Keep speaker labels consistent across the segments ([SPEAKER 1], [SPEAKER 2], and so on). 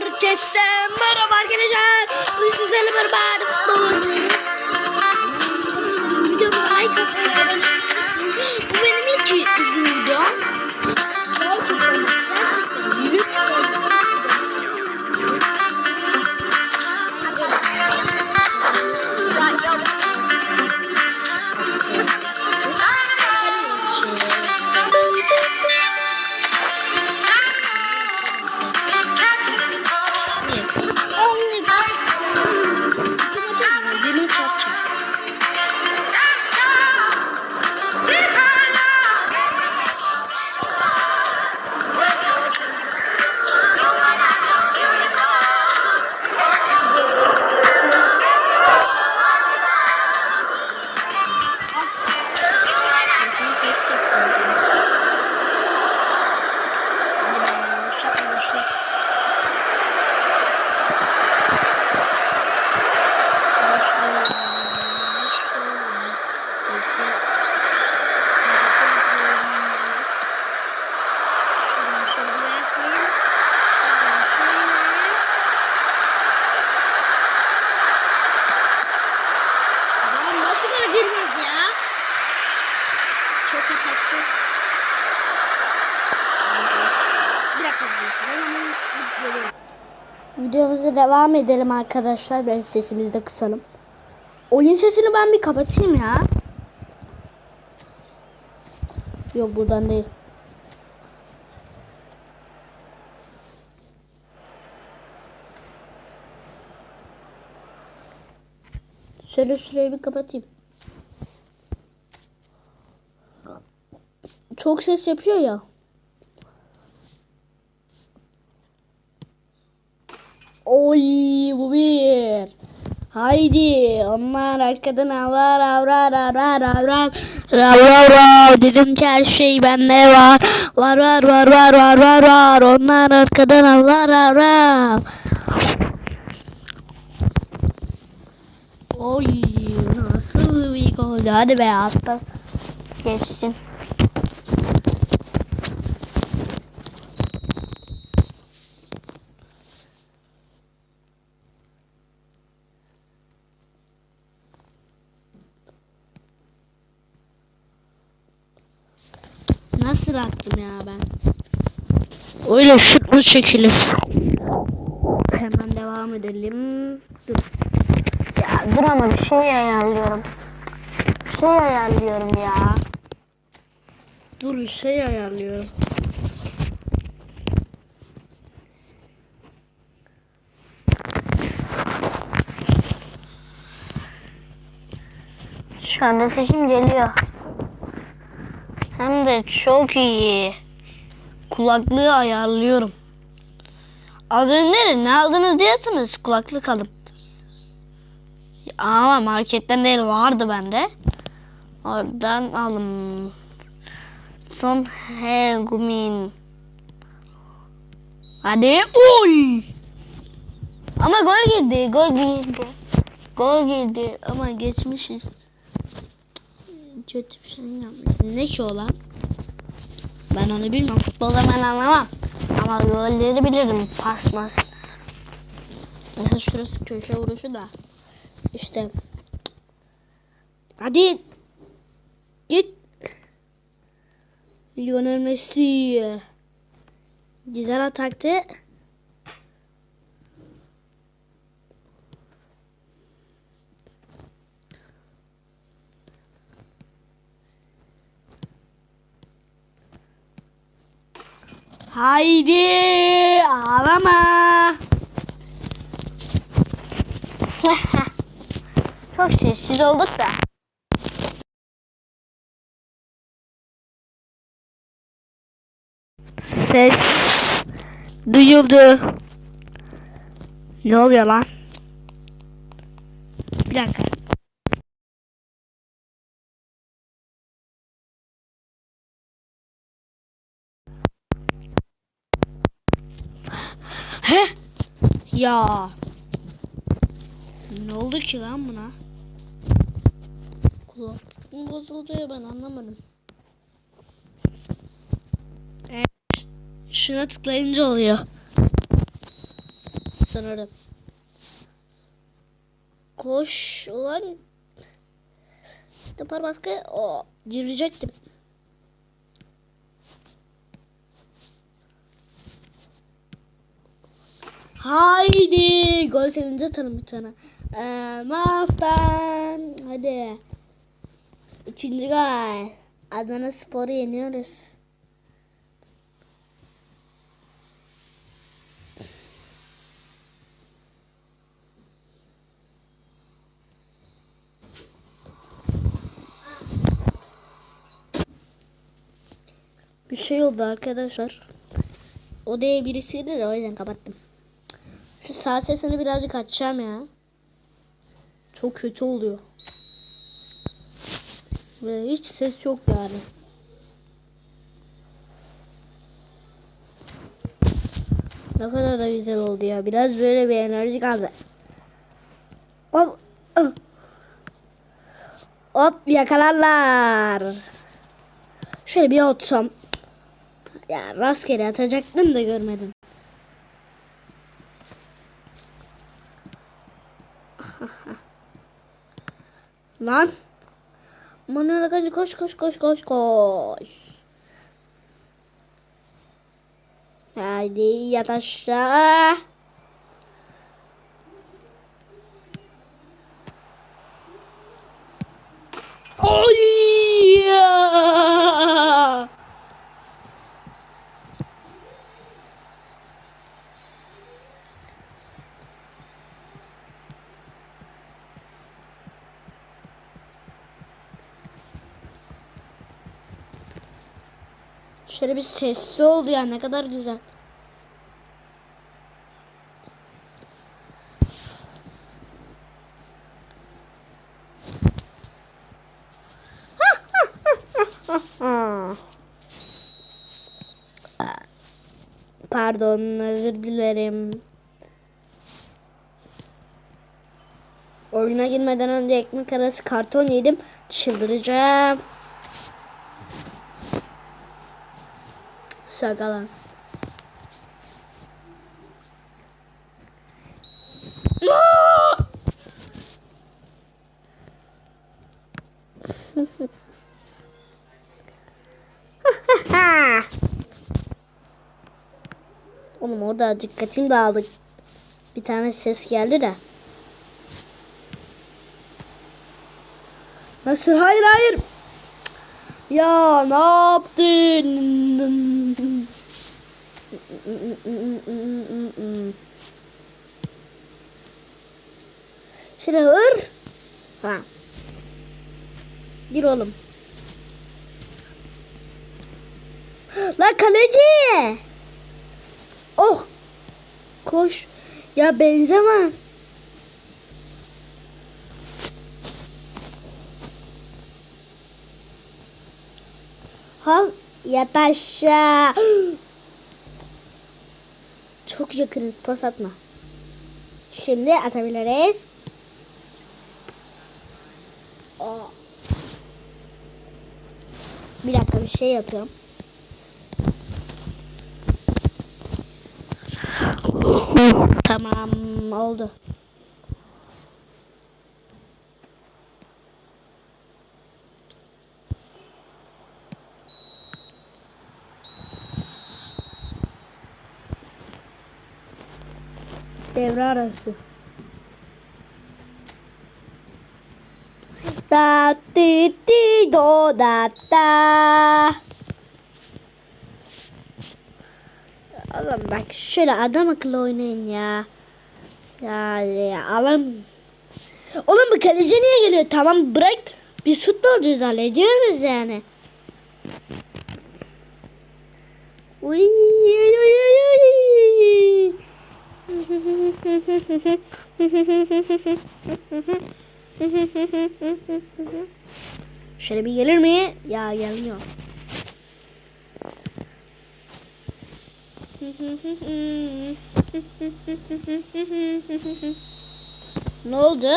[SPEAKER 1] Herkese merhaba arkadaşlar. Sizlerle beraber futbol oynuyoruz. Ben geliyorum. Videomuza devam edelim arkadaşlar. Biraz sesimizi de kısalım. Oyun sesini ben bir kapatayım ya. Yok buradan değil. Şöyle şurayı bir kapatayım. Çok ses yapıyor ya. Oy bu bir. Haydi onlar arkadan avrar avrar avrar avrar. Avrar avrar dedim ki her şey bende var. Var var var var var var var. Onlar arkadan avrar avrar. Oy nasıl bir gol. Hadi be attı geçsin Nasıl attım ya ben? Öyle şut mu çekilir? Hemen devam edelim. Dur. Ya dur ama bir şey ayarlıyorum. Bir şey ayarlıyorum ya. Dur bir şey ayarlıyorum.
[SPEAKER 2] Şu anda sesim geliyor. Hem de çok iyi.
[SPEAKER 1] Kulaklığı ayarlıyorum. Az önce ne aldınız diyorsunuz kulaklık alıp. Ama marketten değil vardı bende. Oradan alım. Son Hegumin. Hadi oy. Ama gol girdi, gol girdi. Gol girdi ama geçmişiz. Kötü bir şey yapmışsın. Ne ki o lan? Ben onu bilmem. Futbolda ben anlamam. Ama golleri bilirim. Pas mas. Mesela şurası köşe vuruşu da. İşte. Hadi. Git. Lionel Messi. Güzel ataktı. Haydi ağlama.
[SPEAKER 2] Çok sessiz olduk da.
[SPEAKER 1] Ses duyuldu. Ne oluyor lan? Bir dakika. He? Ya. Ne oldu ki lan buna? Kulaklık mı bozuldu ya ben anlamadım. Şuna tıklayınca oluyor. sanırım. Koş ulan. Yapar baskı. O girecektim. Haydi. Gol sevinci atalım bir tane. Elmas'tan. Hadi. İkinci gol. Adana Spor'u yeniyoruz. Bir şey oldu arkadaşlar. Odaya birisiydi de o yüzden kapattım. Sağ sesini birazcık açacağım ya. Çok kötü oluyor. Ve hiç ses yok yani. Ne kadar da güzel oldu ya. Biraz böyle bir enerji kaldı. Hop. Hop yakalarlar. Şöyle bir atsam. Ya rastgele atacaktım da görmedim. Lan. Manuel koş koş koş koş koş koş. Haydi yat aşağı. Oy! Şöyle bir sesli oldu ya ne kadar güzel. Pardon özür dilerim. Oyuna girmeden önce ekmek arası karton yedim. Çıldıracağım. Şaka lan. Oğlum orada dikkatim dağıldı. Bir tane ses geldi de. Nasıl? Hayır hayır. Ya ne yaptın? Şöyle hır. Ha. Bir oğlum. Lan kaleci. Oh. Koş. Ya benzemem. Hal yat aşağı. Çok yakınız pas atma. Şimdi atabiliriz. Bir dakika bir şey yapıyorum. Tamam oldu. Devre arası. Da di di do da da. Oğlum bak şöyle adam akıllı oynayın ya. Ya, ya alın. Oğlum bu kaleci niye geliyor? Tamam bırak. Biz futbolcuyuz hallediyoruz yani. Uy, uy, uy, uy. Şöyle bir gelir mi? Ya gelmiyor. ne oldu?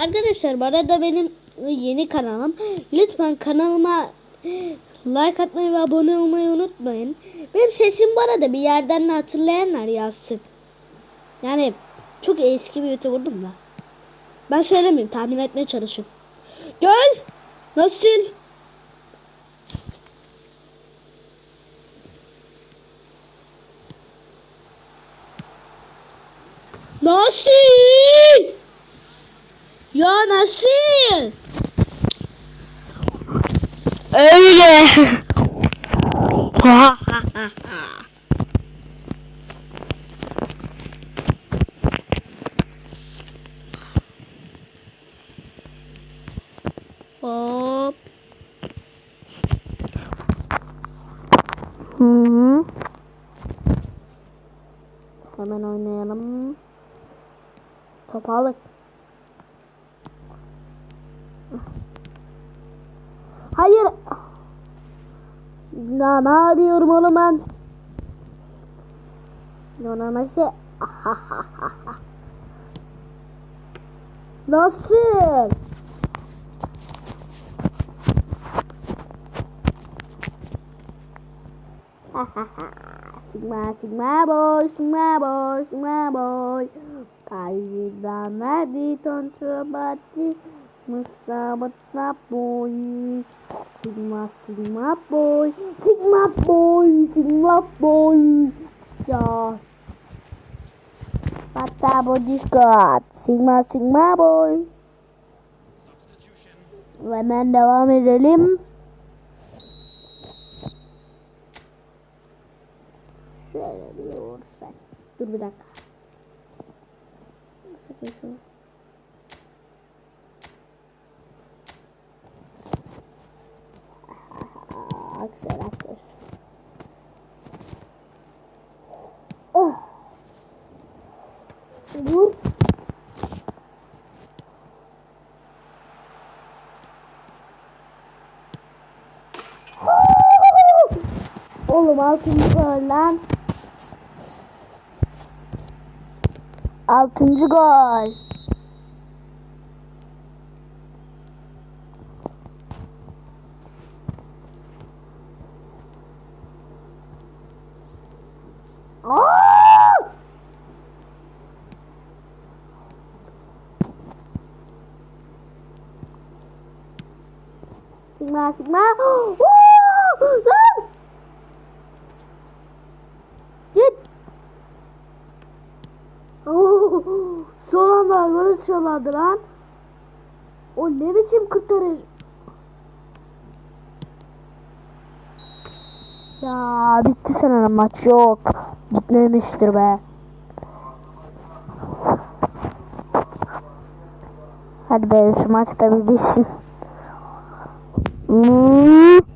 [SPEAKER 1] Arkadaşlar bu arada benim yeni kanalım. Lütfen kanalıma like atmayı ve abone olmayı unutmayın. Benim sesim bu arada bir yerden de hatırlayanlar yazsın. Yani çok eski bir YouTuber'dım da. Ben söylemeyeyim tahmin etmeye çalışın. Gel. Nasıl? Nasıl? Ya nasıl? Öyle. Hop. Hı -hı. Hemen oynayalım. Top aldık. Hayır. Ya ne yapıyorum oğlum ben? Yonaması. Nasıl? sigma, sigma boy, sigma boy, sigma boy. Kaidan di tontrebati, musabat na boy. Sigma, sigma boy, sigma boy, sigma boy. Ya. Pata body squad, sigma, sigma boy. Hemen devam edelim. Şöyle bir vursak. Dur bir dakika. Sakın aksel. Oh. Vur. Oğlum altıncı gol lan. Altıncı gol. Aa! Sigma sigma. Git. Oo, son anda gol atıyorlardı lan. O ne biçim kurtarır? Ya bitti sanırım maç yok. Gitmemiştir be. Hadi be şu maç da bir bitsin. Hop.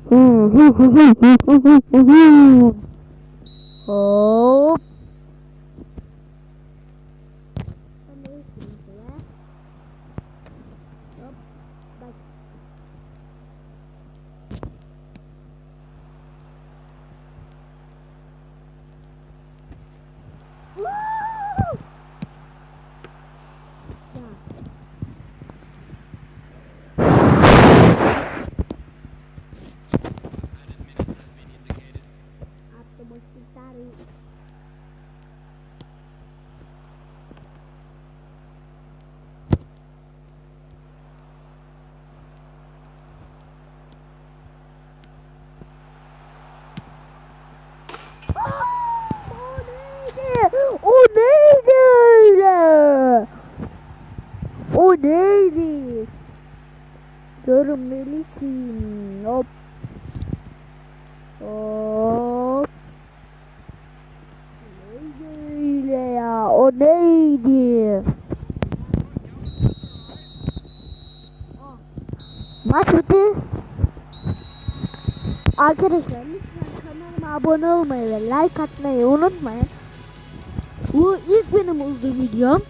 [SPEAKER 1] O neydi öyle? O neydi? Görmelisin. Hop. Hop. Neydi öyle ya? O neydi? Bitti. Arkadaşlar lütfen kanalıma abone olmayı ve like atmayı unutmayın. Bu ilk benim uzun videom.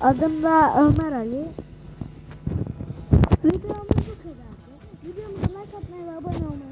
[SPEAKER 1] Adım da Ömer Ali. Videomuz bu kadardı. Videomuza like atmayı ve abone olmayı.